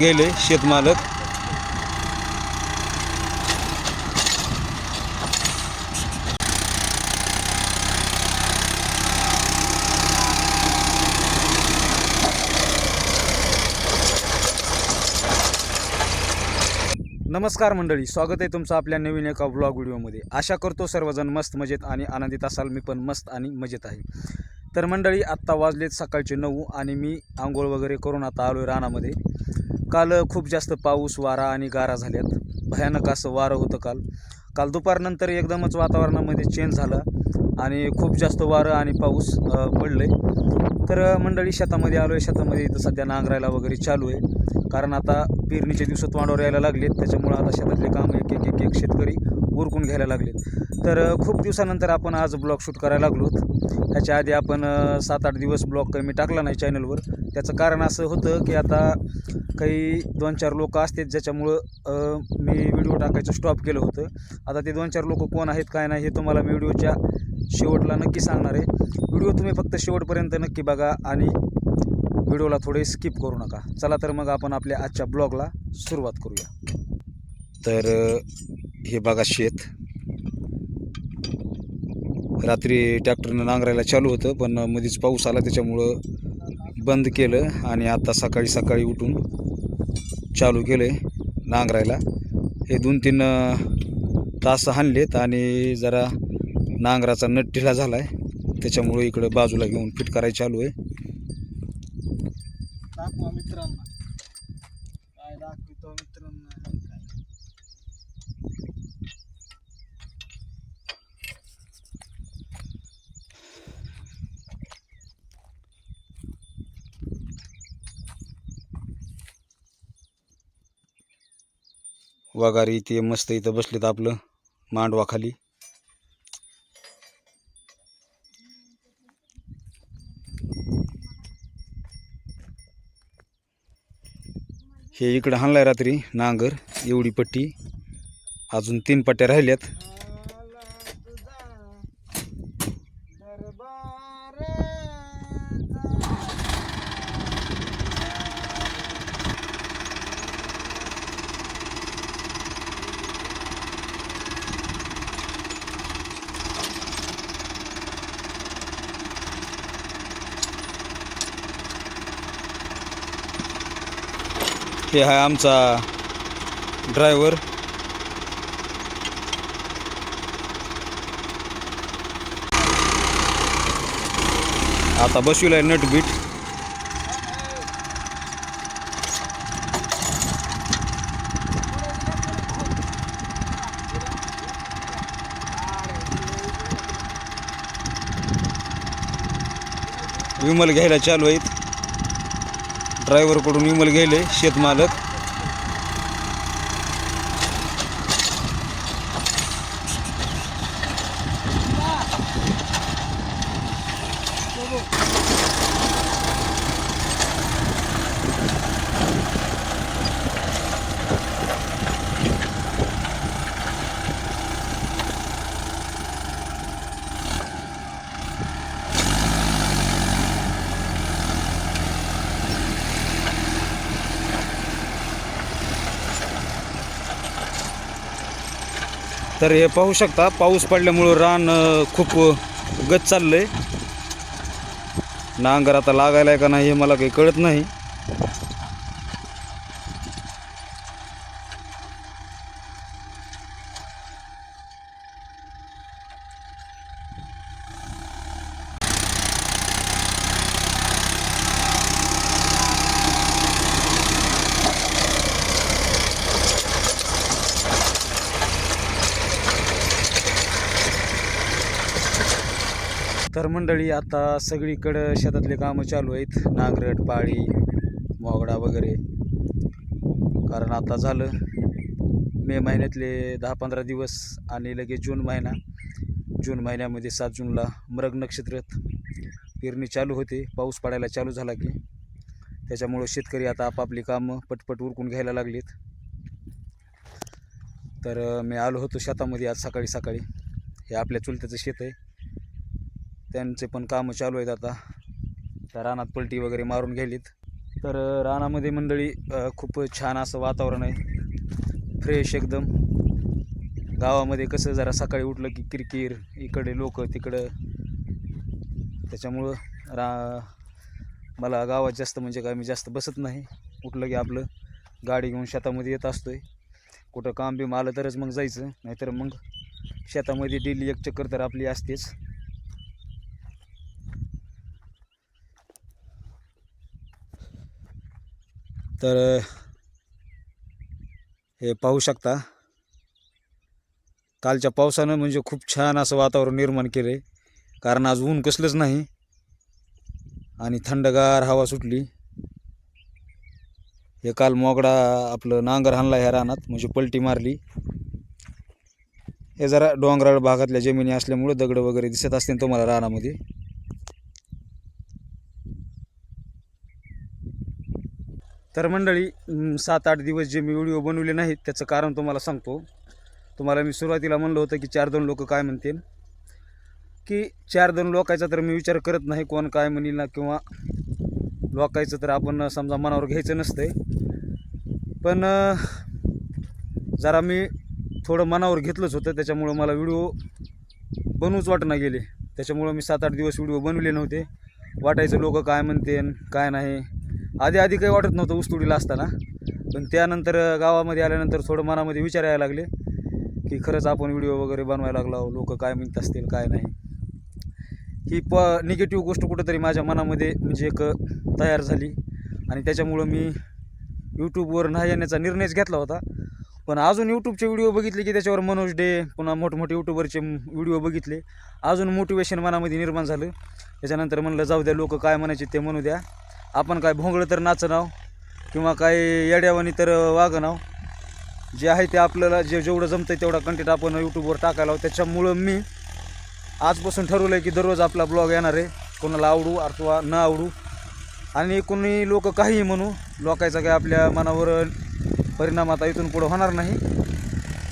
गेले शेतमालक. नमस्कार मंडळी स्वागत आहे तुमचं आपल्या नवीन एका ब्लॉग व्हिडिओमध्ये. आशा करतो सर्वजण मस्त मजेत आणि आनंदित असाल. मी पण मस्त आणि मजेत आहे. तर मंडळी आत्ता वाजलेत सकाळचे नऊ आणि मी आंघोळ वगैरे करून आता आलो आहे रानामध्ये. काल खूप जास्त पाऊस वारा आणि गारा झाल्यात. भयानक असं वारं होतं काल. काल दुपारनंतर एकदमच वातावरणामध्ये चेंज झालं आणि खूप जास्त वारं आणि पाऊस पडलं आहे तर मंडळी शेतामध्ये आलो आहे शेतामध्ये इथं सध्या नांगरायला वगैरे चालू आहे. कारण आता पेरणीच्या दिवसात वांडवर यायला लागलेत त्याच्यामुळं आता शेतातले काम एक एक एक एक शेतकरी उरकून घ्यायला लागलेत. तर खूप दिवसानंतर आपण आज ब्लॉग शूट करायला लागलो ह्याच्या आधी आपण सात आठ दिवस ब्लॉग काही मी टाकला नाही चॅनलवर. त्याचं कारण असं होतं की आता काही दोन चार लोक असतात ज्याच्यामुळं मी व्हिडिओ टाकायचं स्टॉप केलं होतं. आता ते दोन चार लोक कोण आहेत काय नाही हे तुम्हाला मी व्हिडिओच्या शेवटला नक्की सांगणार आहे. व्हिडिओ तुम्ही फक्त शेवटपर्यंत नक्की बघा आणि व्हिडिओला थोडे स्किप करू नका. चला तर मग आपण आपल्या आजच्या ब्लॉगला सुरुवात करूया. तर हे बघा शेत. रात्री ट्रॅक्टरनं नांगरायला चालू होतं पण मध्येच पाऊस आला त्याच्यामुळं बंद केलं आणि आता सकाळी सकाळी उठून चालू केलं आहे नांगरायला. हे दोन तीन तास हाणलेत आणि जरा नांगराचा नट ढिला झाला आहे त्याच्यामुळं इकडं बाजूला घेऊन फिट करायला चालू आहे. दाखवा मित्रांना. काय दाखवितो मित्रांना काय. वगारी ते मस्त इथं बसलेत आपलं मांडवाखाली. हे इकडं हाणलाय रात्री नांगर एवढी पट्टी. अजून तीन पट्ट्या राहिल्यात. हे आहे आमचा ड्रायव्हर आता बसविलाय नट बीट. विमल घ्यायला चालू आहेत. ड्रायव्हरकडून विमल घ्यायले शेतमालक. तर हे पाहू शकता पाऊस पडल्यामुळं रान खूप गच चाललंय. नांगर आता लागायला आहे का नाही हे मला काही कळत नाही. तर मंडळी आता सगळीकडं शेतातले कामं चालू आहेत. नांगरट पाळी मोगडा वगैरे. कारण आता झालं मे महिन्यातले दहा पंधरा दिवस आणि लगेच जून महिना. जून महिन्यामध्ये सात जूनला मृग नक्षत्रात पेरणी चालू होते. पाऊस पडायला चालू झाला की. त्याच्यामुळं शेतकरी आता आपापली कामं पटपट उरकून घ्यायला लागलीत. तर मी आलो होतो शेतामध्ये आज सकाळी सकाळी. हे आपल्या चुलत्याचं शेत आहे. त्यांचे पण कामं चालू आहेत आता. त्या रानात पलटी वगैरे मारून गेलीत. तर रानामध्ये मंडळी खूप छान असं वातावरण आहे. फ्रेश एकदम. गावामध्ये कसं जरा सकाळी उठलं की किरकिर इकडे लोक तिकडं. त्याच्यामुळं रा मला गावात जास्त म्हणजे काय मी जास्त बसत नाही. उठलं की आपलं गाडी घेऊन शेतामध्ये येत असतो आहे कुठं काम बिम आलं तरच मग जायचं नाहीतर मग शेतामध्ये डेली एक चक्कर तर आपली असतेच. तर हे पाहू शकता. कालच्या पावसानं म्हणजे खूप छान असं वातावरण निर्माण केलं आहे कारण आज ऊन कसलंच नाही. आणि थंडगार हवा सुटली. हे काल मोगडा आपलं नांगर हाणला ह्या रानात म्हणजे पलटी मारली. हे जरा डोंगराळ भागातल्या जमिनी असल्यामुळं दगड वगैरे दिसत असतील तुम्हाला रानामध्ये. तर मंडळी सात आठ दिवस जे मी व्हिडिओ बनवले नाहीत त्याचं कारण तुम्हाला सांगतो. तुम्हाला मी सुरुवातीला म्हणलं होतं की चार दोन लोक काय म्हणतील. की चार दोन लोकायचा तर मी विचार करत नाही कोण काय म्हणील ना किंवा लोकायचं तर आपण समजा मनावर घ्यायचं नसतंय. पण जरा मी थोडं मनावर घेतलंच होतं त्याच्यामुळं मला व्हिडिओ बनवूच वाटणं गेले. त्याच्यामुळं मी सात आठ दिवस व्हिडिओ बनवले नव्हते. वाटायचं लोक काय म्हणतेन काय नाही. आधी आधी काही वाटत नव्हतं ऊसतोडीला असताना. पण त्यानंतर गावामध्ये आल्यानंतर थोडं मनामध्ये विचार यायला लागले की खरंच आपण व्हिडिओ वगैरे बनवायला लागलो लोक काय म्हणत असतील काय नाही. ही प निगेटिव्ह गोष्ट कुठंतरी माझ्या मनामध्ये म्हणजे एक तयार झाली. आणि त्याच्यामुळं मी यूट्यूबवर नाही येण्याचा निर्णयच घेतला होता. पण अजून यूट्यूबचे व्हिडिओ बघितले की त्याच्यावर मनोज डे पुन्हा मोठमोठे यूट्यूबरचे व्हिडिओ बघितले. अजून मोटिवेशन मनामध्ये निर्माण झालं. त्याच्यानंतर म्हणलं जाऊ द्या लोक काय म्हणायचे ते म्हणू द्या. आपण काय भोंगळं तर नाचनाव किंवा काय येड्यावानी तर वागनाव जे आहे ते आपल्याला जे जेवढं जमतं आहे तेवढा कंटेंट आपण यूट्यूबवर टाकायला हवं. त्याच्यामुळं मी आजपासून ठरवलं आहे की दररोज आपला ब्लॉग येणार आहे. कोणाला आवडू अथवा न आवडू. आणि कोणी लोक काहीही म्हणू लोकांचा काही आपल्या मनावर परिणाम आता इथून पुढं होणार नाही.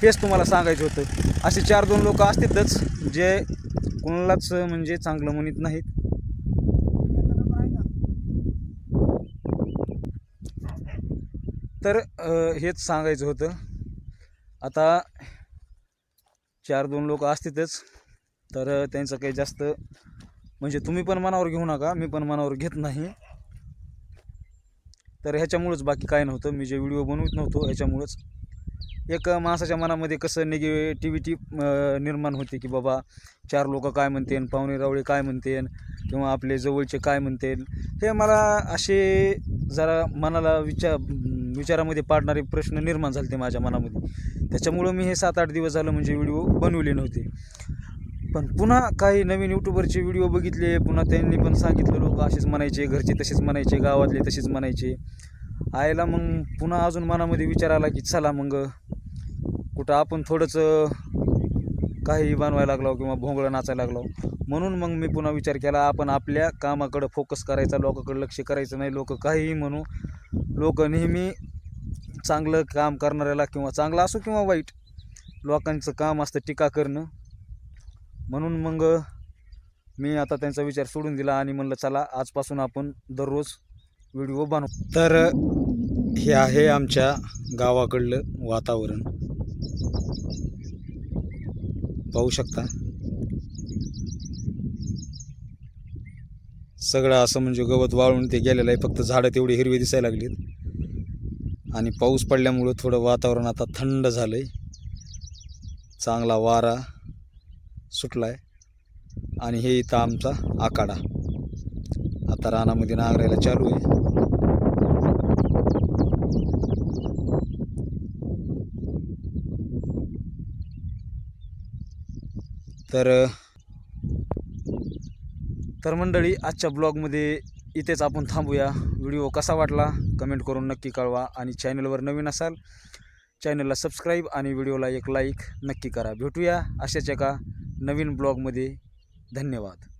हेच तुम्हाला सांगायचं होतं. असे चार दोन लोक असतीलच जे कोणालाच म्हणजे चांगलं म्हणत नाहीत नंबर आहे का तर हेच सांगायचं होतं. आता चार दोन लोक असतीलच तर त्यांचं काही जास्त म्हणजे तुम्ही पण मनावर घेऊ नका मी पण मनावर घेत नाही. तर ह्याच्यामुळंच बाकी काय नव्हतं. मी जे व्हिडिओ बनवत नव्हतो ह्याच्यामुळंच एक माणसाच्या मनामध्ये कसं निगेटिव्हिटी निर्माण होते की बाबा चार लोक काय म्हणतील पाहुणे रावळे काय म्हणतील किंवा आपले जवळचे काय म्हणतील हे मला असे जरा मनाला विचार विचारामध्ये पाडणारे प्रश्न निर्माण झाले ते माझ्या मनामध्ये. त्याच्यामुळं मी हे सात आठ दिवस झालं म्हणजे व्हिडिओ बनवले नव्हते. पण पुन्हा काही नवीन यूट्यूबरचे व्हिडिओ बघितले पुन्हा त्यांनी पण सांगितलं लोक असेच म्हणायचे घरचे तसेच म्हणायचे गावातले तसेच म्हणायचे. आयला मग पुन्हा अजून मनामध्ये विचार आला की चला मग कुठं आपण थोडंसं काही बनवायला लागलो किंवा भोंगळं नाचायला लागलो. म्हणून मग मी पुन्हा विचार केला आपण आपल्या कामाकडं फोकस करायचा लोकांकडे लक्ष करायचं नाही. लोक काहीही म्हणू लोक नेहमी चांगलं काम करणाऱ्याला किंवा चांगलं असो किंवा वाईट लोकांचं काम असतं टीका करणं. म्हणून मग मी आता त्यांचा विचार सोडून दिला आणि म्हणलं चला आजपासून आपण दररोज व्हिडिओ बनवू. तर हे आहे आमच्या गावाकडलं वातावरण. पाहू शकता. सगळं असं म्हणजे गवत वाळून ते गेलेलं आहे. फक्त झाडं तेवढी हिरवी दिसायला लागलीत. आणि पाऊस पडल्यामुळं थोडं वातावरण आता थंड झालं आहे चांगला वारा सुटला आहे आणि हे इथं आमचा आकाडा आता रानामध्ये नांगरायला चालू आहे. तर तर मंडळी आजच्या ब्लॉगमध्ये इथेच आपण थांबूया. व्हिडिओ कसा वाटला कमेंट करून नक्की कळवा आणि चॅनलवर नवीन असाल चॅनलला सबस्क्राईब आणि व्हिडिओला एक लाईक नक्की करा. भेटूया अशाच एका नवीन ब्लॉगमध्ये. धन्यवाद.